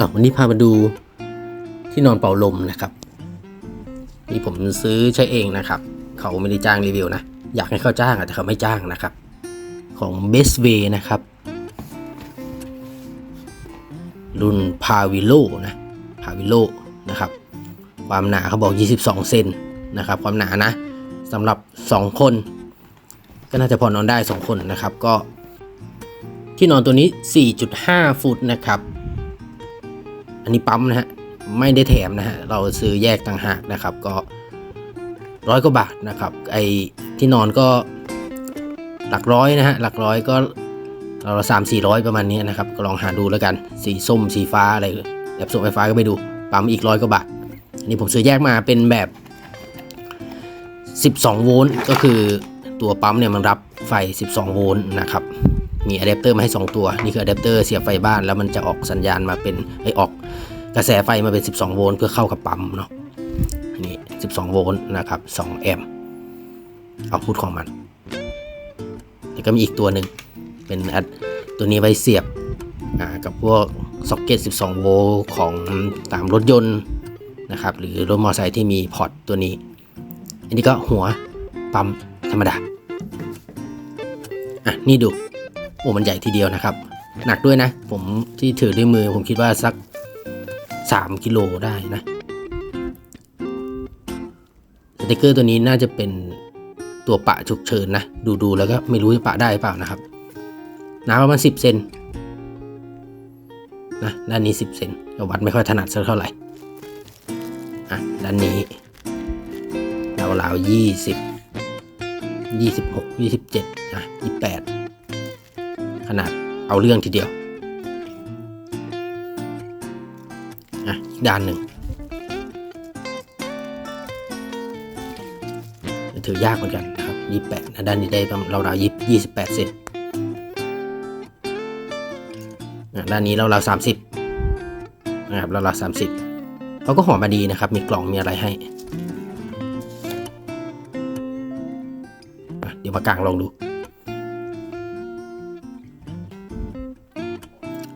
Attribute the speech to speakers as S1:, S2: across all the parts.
S1: อะวันนี้พามาดูที่นอนเป่าลมนะครับนี่ผมซื้อใช้เองนะครับ เขาไม่ได้จ้างรีวิวนะ อยากให้เขาจ้างแต่เขาไม่จ้างนะครับ ของ Best Way นะครับ รุ่น p a v i l o นะ p a v i l o นะครับ ความหนาเขาบอก 22 เซนนะครับ ความหนานะสำหรับ 2 คน ก็น่าจะพอนอนได้ 2 คนนะครับ ก็ที่นอนตัวนี้ 4.5 ฟุตนะครับ อันนี้ปั๊มนะฮะไม่ได้แถมนะฮะเราซื้อแยกต่างหากนะครับ ก็ร้อยกว่าบาทนะครับไอที่นอนก็หลักร้อยนะฮะหลักร้อยก็เราสามสี่ร้อยประมาณนี้นะครับก็ลองหาดูแล้วกันสีส้มสีฟ้าอะไรแบบส่งไฟฟ้าก็ไปดูปั๊มอีกร้อยกว่าบาทอันนี้ผมซื้อแยกมาเป็นแบบ 12 โวลต์ก็คือตัวปั๊มเนี่ยมันรับไฟ 12 โวลต์นะครับ มีอะแดปเตอร์มาให้ 2 ตัว นี่คืออะแดปเตอร์เสียบไฟบ้านแล้วมันจะออกสัญญาณมาเป็นไอออกกระแสไฟมาเป็น 12 โวลต์เพื่อเข้ากับปั๊มเนาะนนี้12 โวลต์นะครับ2แอมป์เอาพุทของมัน แล้วก็มีอีกตัวหนึ่งเป็นตัวนี้ไว้เสียบกับพวกซ็อกเก็ต 12 โวลต์ของตามรถยนต์นะครับหรือรถมอเตอร์ไซค์ที่มีพอร์ตตัวนี้ อันนี้ก็หัวปั๊มธรรมดา อะ นี่ดู โอ้มันใหญ่ทีเดียวนะครับ หนักด้วยนะ ผมที่ถือด้วยมือผมคิดว่าสัก 3 กิโลได้นะสติกเกอร์ตัวนี้น่าจะเป็นตัวปะฉุกเฉินนะ ดูดูแล้วก็ไม่รู้จะปะได้หรือเปล่านะครับหนาประมาณ10เซนนะด้านนี้ 10เซนวัดไม่ค่อยถนัดสักเท่าไหร่อะด้านนี้ราวราวยี่สิบยี่สิบหกยี่สิบเจ็ดอะยี่แปด ขนาดเอาเรื่องทีเดียวอะอีกด้านหนึ่งถือยากเหมือนกันนะครับยี่แปดนะด้านนี้ได้ประมาณราวราวยี่ยี่สิบแปดเซนอะด้านนี้ราวราสามสิบนะครับราวราสามสิบเขาก็ห่อมาดีนะครับ มีกล่องมีอะไรให้ เดี๋ยวมากางลองดู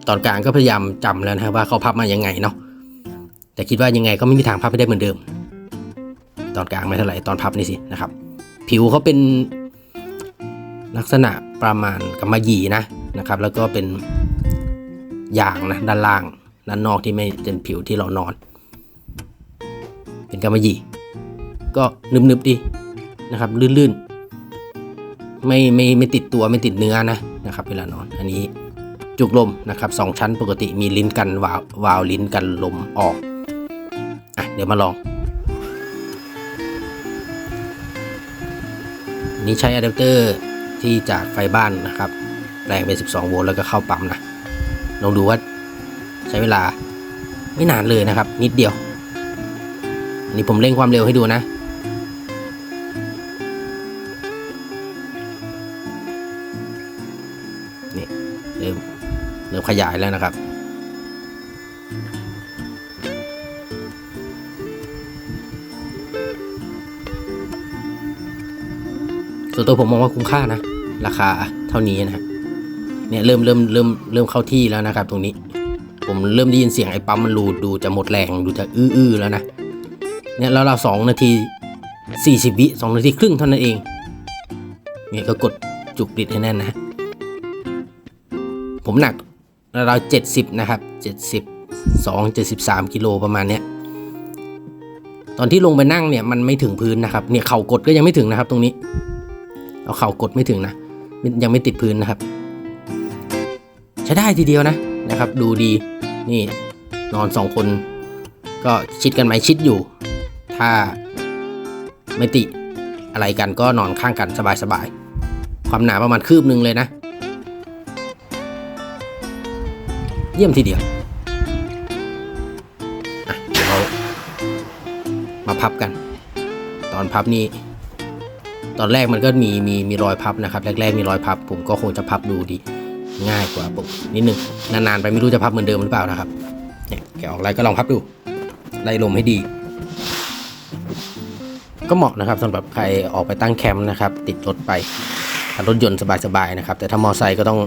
S1: ตอนกลางก็พยายามจำแล้วนะครับว่าเขาพับมายังไงเนาะแต่คิดว่ายังไงก็ไม่มีทางพับให้ได้เหมือนเดิม ตอนกลางไม่เท่าไหร่ตอนพับนี่สินะครับ ผิวเขาเป็นลักษณะประมาณกำมะหยี่นะนะครับ แล้วก็เป็นยางนะด้านล่างด้านนอกที่ไม่เป็นผิวที่เรานอน เป็นกำมะหยี่ก็นึบๆดีนะครับ ลื่นๆไม่ไม่ไม่ติดตัวไม่ติดเนื้อนะนะครับ เวลานอนอันนี้ จุกลมนะครับสองชั้นปกติมีลิ้นกันวาล์ววาล์วลิ้นกันลมออกอะเดี๋ยวมาลอง นี่ใช้อะแดปเตอร์ที่จากไฟบ้านนะครับ แรงเป็น 12 โวลต์แล้วก็เข้าปั๊มนะลองดูว่าใช้เวลาไม่นานเลยนะครับ นิดเดียว อันนี้ผมเร่งความเร็วให้ดูนะนี่เริ่ม ริ่มขยายแล้วนะครับ ส่วนตัวผมมองว่าคุ้มค่านะ ราคาเท่านี้นะเนี่ยเริ่มเริ่มเริ่มเริ่มเข้าที่แล้วนะครับ ตรงนี้ ผมเริ่มได้ยินเสียงไอ้ปั๊มมันรูดดูจะหมดแรงดูจะอื้อๆแล้วนะเนี่ยแล้วเราสองนาทีสี่สิบวิสองนาทีครึ่งเท่านั้นเองเนี่ยก็กดจุกดิดให้แน่นนะ ผมหนัก เราเจ็ดสิบนะครับเจ็ดสิบสองเจ็ดสิบสามกิโลประมาณเนี้ยตอนที่ลงไปนั่งเนี่ยมันไม่ถึงพื้นนะครับเนี่ยเข่ากดก็ยังไม่ถึงนะครับ ตรงนี้เอาเข่ากดไม่ถึงนะยังไม่ติดพื้นนะครับใช้ได้ทีเดียวนะนะครับ ดูดีนี่นอนสองคน ก็ชิดกันไหมชิดอยู่ ถ้าไม่ติอะไรกันก็นอนข้างกันสบายๆความหนาประมาณคืบหนึ่งเลยนะ เยี่ยมทีเดียวเดี๋ยวเรามาพับกัน ตอนพับนี่ตอนแรกมันก็มีมีมีรอยพับนะครับ แรก ๆ มีรอยพับ ผมก็คงจะพับดูดี ง่ายกว่าปกนิดนึงนานๆไปไม่รู้จะพับเหมือนเดิมหรือเปล่านะครับเนี่ยแกะออกไล่ก็ลองพับดูไล่ลมให้ดี ก็เหมาะนะครับสำหรับใครออกไปตั้งแคมป์นะครับ ติดรถไปขับรถยนต์สบายๆนะครับ แต่ถ้ามอไซค์ก็ต้อง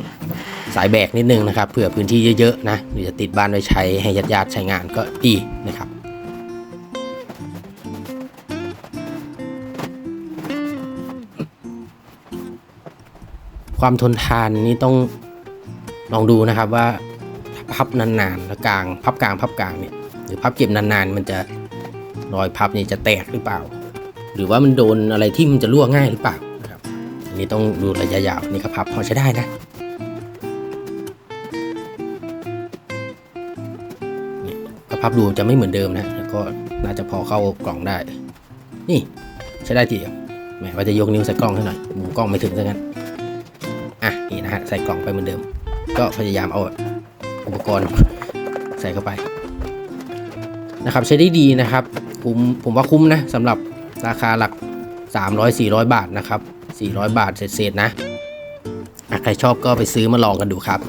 S1: สายแบกนิดนึงนะครับเผื่อพื้นที่เยอะๆนะหรือจะติดบ้านไว้ใช้ให้ญาติๆใช้งานก็ดีนะครับความทนทานนี้ต้องลองดูนะครับว่าพับนานๆแล้วกลางพับกลางพับกลางเนี่ยหรือพับเก็บนานๆ มันจะรอยพับนี่จะแตกหรือเปล่า หรือว่ามันโดนอะไรที่มันจะรั่วง่ายหรือเปล่านะครับอันนี้ต้องดูระยะยาวนี่ก็พับพอใช้ได้นะ พับดูจะไม่เหมือนเดิมนะแล้วก็น่าจะพอเข้ากล่องได้ นี่ใช้ได้ทีเดียวแหมว่าจะยกนิ้วใส่กล้องให้หน่อยมุมกล้องไม่ถึงซะงั้นอะนี่นะฮะใส่กล่องไปเหมือนเดิม ก็พยายามเอาอุปกรณ์ใส่เข้าไปนะครับใช้ได้ดีนะครับคุ้มผมว่าคุ้มนะสำหรับราคาหลัก 300-400 บาทนะครับ 400 บาทเศษๆนะอะใครชอบก็ไปซื้อมาลองกันดูครับ